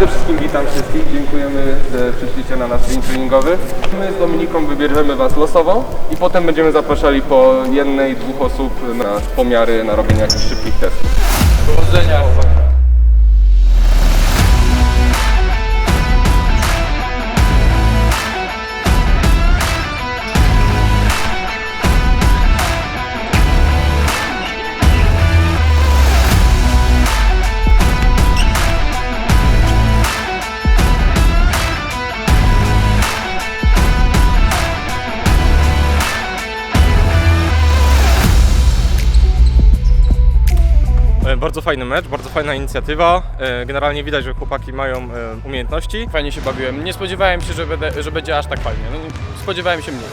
Przede wszystkim witam wszystkich, dziękujemy, że przyszliście na nasz dzień treningowy. My z Dominiką wybierzemy Was losowo i potem będziemy zapraszali po jednej, dwóch osób na pomiary, na robienie jakichś szybkich testów. Powodzenia. Bardzo fajny mecz, bardzo fajna inicjatywa. E, Generalnie widać, że chłopaki mają e, umiejętności. Fajnie się bawiłem. Nie spodziewałem się, że, będę, że będzie aż tak fajnie. No, spodziewałem się mniej.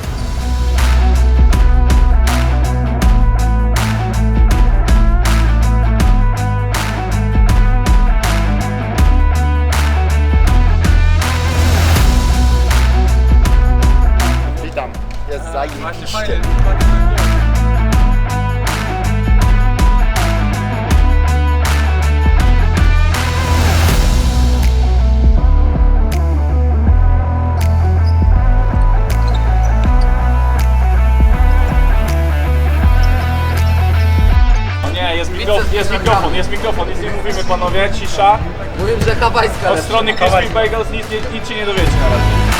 Witam. Jest zajebiście. Jest mikrofon, jest mikrofon, jest mikrofon, nic nie mówimy panowie, cisza. Mówię, że hawajska. Od strony Crispy Bagels nic, nie- nic się nie dowiecie na razie.